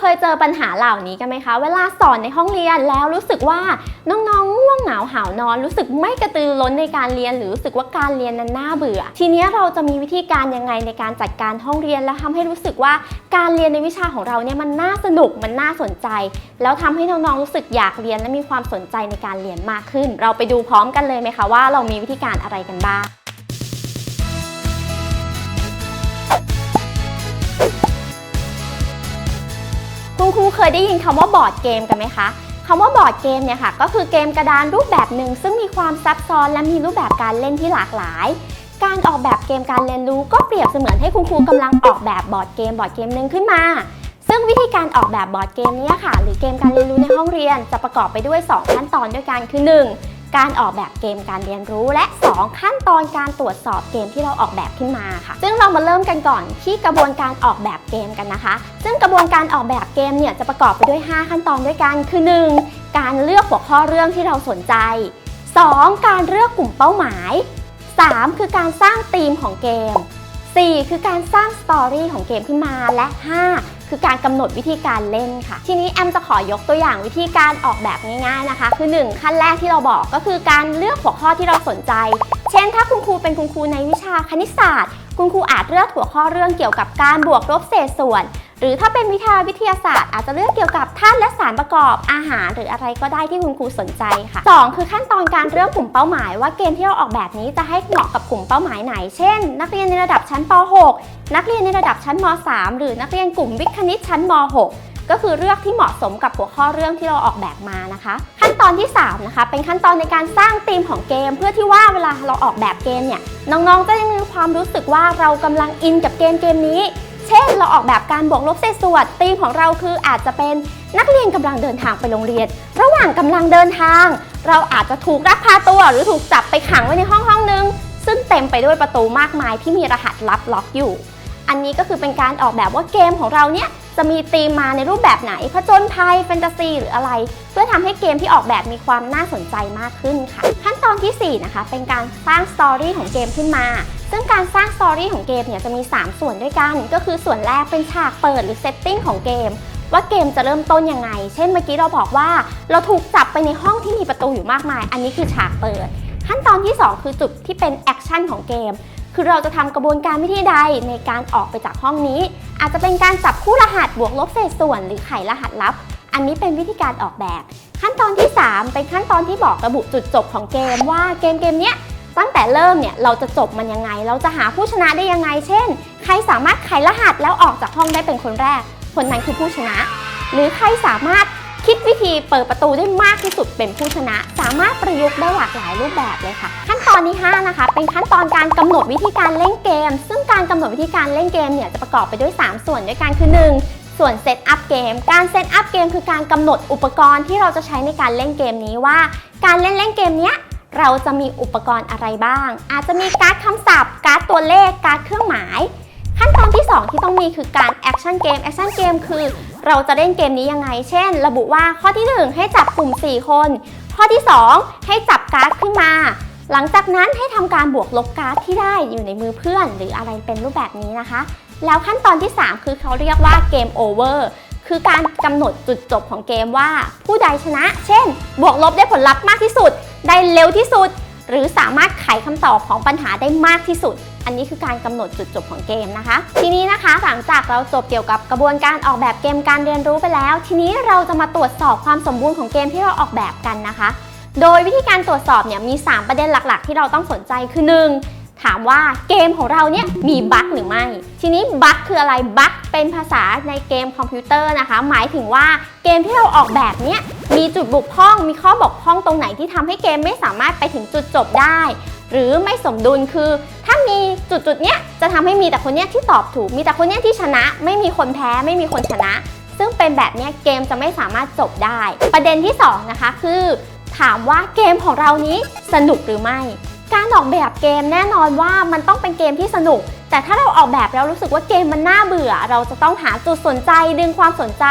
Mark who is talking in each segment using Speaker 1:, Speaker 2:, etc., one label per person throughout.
Speaker 1: เคยเจอปัญหาเหล่านี้กันไหมคะ เวลาสอนในห้องเรียนแล้วรู้สึกว่าน้องๆง่วงเหงาหาวนอน รู้สึกไม่กระตือร้นในการเรียน หรือรู้สึกว่าการเรียนนั้นน่าเบื่อ ทีนี้เราจะมีวิธีการยังไงในการจัดการห้องเรียน และทำให้รู้สึกว่าการเรียนในวิชาของเราเนี่ยมันน่าสนุกมันน่าสนใจ แล้วทำให้น้องๆรู้สึกอยากเรียนและมีความสนใจในการเรียนมากขึ้น เราไปดูพร้อมกันเลยไหมคะว่าเรามีวิธีการอะไรกันบ้าง คุณครูเคยได้ยินคำว่าบอร์ดเกมกันไหมคะคำว่าบอร์ดเกมเนี่ยค่ะก็คือเกมกระดานรูปแบบหนึ่ง ซึ่งมีความซับซ้อนและมีรูปแบบการเล่นที่หลากหลาย การออกแบบเกมการเรียนรู้ก็เปรียบเสมือนให้คุณครูกำลังออกแบบบอร์ดเกมบอร์ดเกมหนึ่งขึ้นมา ซึ่งวิธีการออกแบบบอร์ดเกมนี้ค่ะ หรือเกมการเรียนรู้ในห้องเรียน จะประกอบไปด้วย 2 ขั้นตอนด้วยกันคือ 1. การออกแบบเกมการเรียนรู้ และ 2 ขั้นตอนการตรวจสอบเกมที่เราออกแบบขึ้นมาค่ะ ซึ่งเรามาเริ่มกันก่อนที่กระบวนการออกแบบเกมกันนะคะ ซึ่งกระบวนการออกแบบเกมเนี่ยจะประกอบไปด้วย 5 ขั้นตอนด้วยกัน คือ 1. การเลือกหัวข้อเรื่องที่เราสนใจ 2. การเลือกกลุ่มเป้าหมาย 3. คือการสร้างธีมของเกม 4. คือการสร้างสตอรี่ของเกมขึ้นมาและ 5. คือการกำหนดวิธีการเล่นค่ะ ทีนี้แอมจะขอยกตัวอย่างวิธีการออกแบบง่ายๆนะคะ คือ 1 ขั้นแรกที่เราบอกก็คือการเลือกหัวข้อที่เราสนใจ เช่น ถ้าคุณครูเป็นคุณครูในวิชาคณิตศาสตร์ คุณครูอาจเลือกหัวข้อเรื่องเกี่ยวกับการบวกลบเศษส่วน หรือถ้าเป็นวิชาวิทยาศาสตร์ อาจจะเลือกเกี่ยวกับธาตุและสารประกอบอาหาร หรืออะไรก็ได้ที่คุณครูสนใจค่ะ 2 คือขั้นตอนการเลือกกลุ่มเป้าหมาย ว่าเกมที่เราออกแบบนี้จะให้เหมาะกับกลุ่มเป้าหมายไหน เช่น นักเรียนในระดับชั้นป .6 นักเรียนในระดับชั้นม .3 หรือนักเรียนกลุ่มวิทย์คณิตชั้นม .6 ก็คือเลือกที่เหมาะสมกับหัวข้อเรื่องที่เราออกแบบมานะคะ ขั้นตอนที่ 3 นะคะ เป็นขั้นตอนในการสร้างธีมของเกม เพื่อที่ว่าเวลาเราออกแบบเกมเนี่ยน้องๆจะได้มีความรู้สึกว่าเรากำลังอินกับเกมเกมนี้ เช่น เราออกแบบการบวกลบเศษส่วนธีมของเราคืออาจจะเป็นนักเรียนกำลังเดินทางไปโรงเรียน ระหว่างกำลังเดินทาง เราอาจจะถูกลักพาตัว หรือถูกจับไปขังไว้ในห้องห้องนึง ซึ่งเต็มไปด้วยประตูมากมายที่มีรหัสลับล็อกอยู่ อันนี้ก็คือเป็นการออกแบบว่าเกมของเราเนี่ย จะมีธีมมาในรูปแบบไหนผจญภัยแฟนตาซี หรืออะไร เพื่อทำให้เกมที่ออกแบบมีความน่าสนใจมากขึ้นค่ะ ขั้นตอนทีสี่ 4 นะคะ เป็นการสร้างสตอรี่ของเกมขึ้นมาซึ่งการสร้างสตอรี่ของเกมเนี่ยจะมี 3 ส่วนด้วยกัน ก็คือส่วนแรกเป็นฉากเปิดหรือเซตติ้งของเกม ว่าเกมจะเริ่มต้นยังไง เช่นเมื่อกี้เราบอกว่า เราถูกจับไปในห้องที่มีประตูอยู่มากมาย อันนี้คือฉากเปิด ขั้นตอนที่ 2 คือจุดที่เป็นแอคชั่นของเกม คือเราจะทำกระบวนการวิธีใดในการออกไปจากห้องนี้ อาจจะเป็นการจับคู่รหัสบวกลบเศษส่วน หรือไขรหัสลับ อันนี้เป็นวิธีการออกแบบ ขั้นตอนที่ 3 เป็นขั้นตอนที่บอกระบุจุดจบของเกมว่าเกมเกมเนี้ยตั้งแต่เริ่มเนี่ยเราจะจบมันยังไง เราจะหาผู้ชนะได้ยังไง เช่น ใครสามารถไขรหัสแล้วออกจากห้องได้เป็นคนแรก คนนั้นคือผู้ชนะ หรือใครสามารถ คิดวิธีเปิดประตูได้มากที่สุดเป็นผู้ชนะ สามารถประยุกต์ได้หลากหลายรูปแบบเลยค่ะ ขั้นตอนที่5นะคะเป็นขั้นตอนการกำหนดวิธีการเล่นเกม ซึ่งการกำหนดวิธีการเล่นเกมเนี่ยจะประกอบไปด้วย 3 ส่วนด้วยกันคือ1ส่วนเซตอัพเกม การเซตอัพเกมคือการกำหนดอุปกรณ์ที่เราจะใช้ในการเล่นเกมนี้ว่า การเล่นเล่นเกมเนี้ยเราจะมีอุปกรณ์อะไรบ้าง อาจจะมีการ์ดคำศัพท์ การ์ดตัวเลข การ์ดเครื่องหมาย ขั้นตอนที่ 2 ที่ต้องมีคือการแอคชั่นเกมแอคชั่นเกมคือเราจะเล่นเกมนี้ยังไง เช่น ระบุว่าข้อที่ 1 ให้จับกลุ่ม 4 คน ข้อที่ 2 ให้จับการ์ดขึ้นมา หลังจากนั้นให้ทำการบวกลบการ์ดที่ได้อยู่ในมือเพื่อน หรืออะไรเป็นรูปแบบนี้นะคะ แล้วขั้นตอนที่ 3 คือเขาเรียกว่าเกมโอเวอร์คือการกำหนดจุดจบของเกมว่าผู้ใดชนะ เช่น บวกลบได้ผลลัพธ์มากที่สุด ได้เร็วที่สุด หรือสามารถไขคำตอบของปัญหาได้มากที่สุด อันนี้คือการกำหนดจุดจบของเกมนะคะ ทีนี้นะคะหลังจากเราจบเกี่ยวกับกระบวนการออกแบบเกมการเรียนรู้ไปแล้ว ทีนี้เราจะมาตรวจสอบความสมบูรณ์ของเกมที่เราออกแบบกันนะคะ โดยวิธีการตรวจสอบเนี่ยมี 3 ประเด็นหลัก ๆ ที่เราต้องสนใจคือ 1. ถามว่าเกมของเราเนี่ยมีบั๊กหรือไม่ ทีนี้บั๊กคืออะไร บั๊กเป็นภาษาในเกมคอมพิวเตอร์นะคะ หมายถึงว่าเกมที่เราออกแบบเนี้ย มีจุดบกพร่อง มีข้อบกพร่องตรงไหนที่ทำให้เกมไม่สามารถไปถึงจุดจบได้ หรือไม่สมดุลคือ ถ้ามีจุดจุดเนี้ยจะทำให้มีแต่คนเนี้ยที่ตอบถูก มีแต่คนเนี้ยที่ชนะ ไม่มีคนแพ้ ไม่มีคนชนะ ซึ่งเป็นแบบเนี้ยเกมจะไม่สามารถจบได้ ประเด็นที่สองนะคะ คือ ถามว่าเกมของเรานี้สนุกหรือไม่ การออกแบบเกมแน่นอนว่ามันต้องเป็นเกมที่สนุกแต่ถ้าเราออกแบบแล้วรู้สึกว่าเกมมันน่าเบื่อ เราจะต้องหาจุดสนใจดึงความสนใจ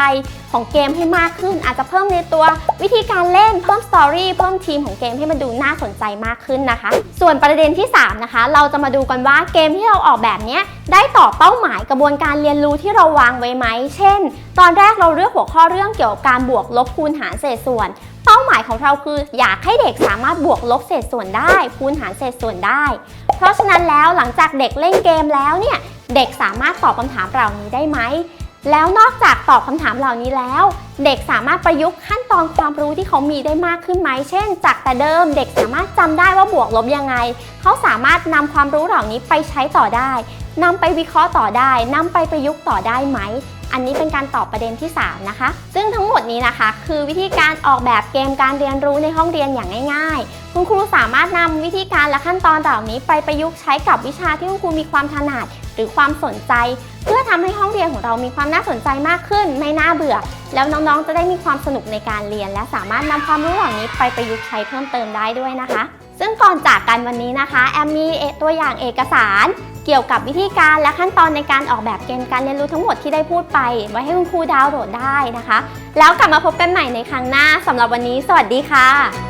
Speaker 1: ของเกมให้มากขึ้น อาจจะเพิ่มในตัววิธีการเล่นเพิ่มสตอรี่เพิ่มทีมของเกมให้มันดูน่าสนใจมากขึ้นนะคะ ส่วนประเด็นที่ 3 นะคะ เราจะมาดูกันว่าเกมที่เราออกแบบเนี้ยได้ตอบเป้าหมายกระบวนการเรียนรู้ที่เราวางไว้ไหม เช่น ตอนแรกเราเลือกหัวข้อเรื่องเกี่ยวกับการบวกลบคูณหารเศษส่วนเป้าหมายของเราคืออยากให้เด็กสามารถบวกลบเศษส่วนได้ คูณหารเศษส่วนได้ เพราะฉะนั้นแล้วหลังจากเด็กเล่นเกมแล้วเนี่ย เด็กสามารถตอบคำถามเหล่านี้ได้ไหม แล้วนอกจากตอบคำถามเหล่านี้แล้ว เด็กสามารถประยุกต์ขั้นตอนความรู้ที่เขามีได้มากขึ้นไหม เช่น จากแต่เดิมเด็กสามารถจำได้ว่าบวกลบยังไง เขาสามารถนำความรู้เหล่านี้ไปใช้ต่อได้นำไปวิเคราะห์ต่อได้นำไปประยุกต์ต่อได้ไหม อันนี้เป็นการตอบประเด็นที่ 3 นะคะ ซึ่งทั้งหมดนี้นะคะ คือวิธีการออกแบบเกมการเรียนรู้ในห้องเรียนอย่างง่าย ๆ คุณครูสามารถนำวิธีการและขั้นตอนเหล่านี้ไปประยุกต์ใช้กับวิชาที่คุณครูมีความถนัดหรือความสนใจ เพื่อทำให้ห้องเรียนของเรามีความน่าสนใจมากขึ้น ไม่น่าเบื่อ แล้วน้องๆ จะได้มีความสนุกในการเรียน และสามารถนำความรู้เหล่านี้ไปประยุกต์ใช้เพิ่มเติมได้ด้วยนะคะ ซึ่งก่อนจากกันวันนี้นะคะแอมมีตัวอย่างเอกสารเกี่ยวกับวิธีการและขั้นตอนในการออกแบบเกมการเรียนรู้ทั้งหมดที่ได้พูดไป ไว้ให้คุณครูดาวน์โหลดได้นะคะ แล้วกลับมาพบกันใหม่ในครั้งหน้าสำหรับวันนี้ สวัสดีค่ะ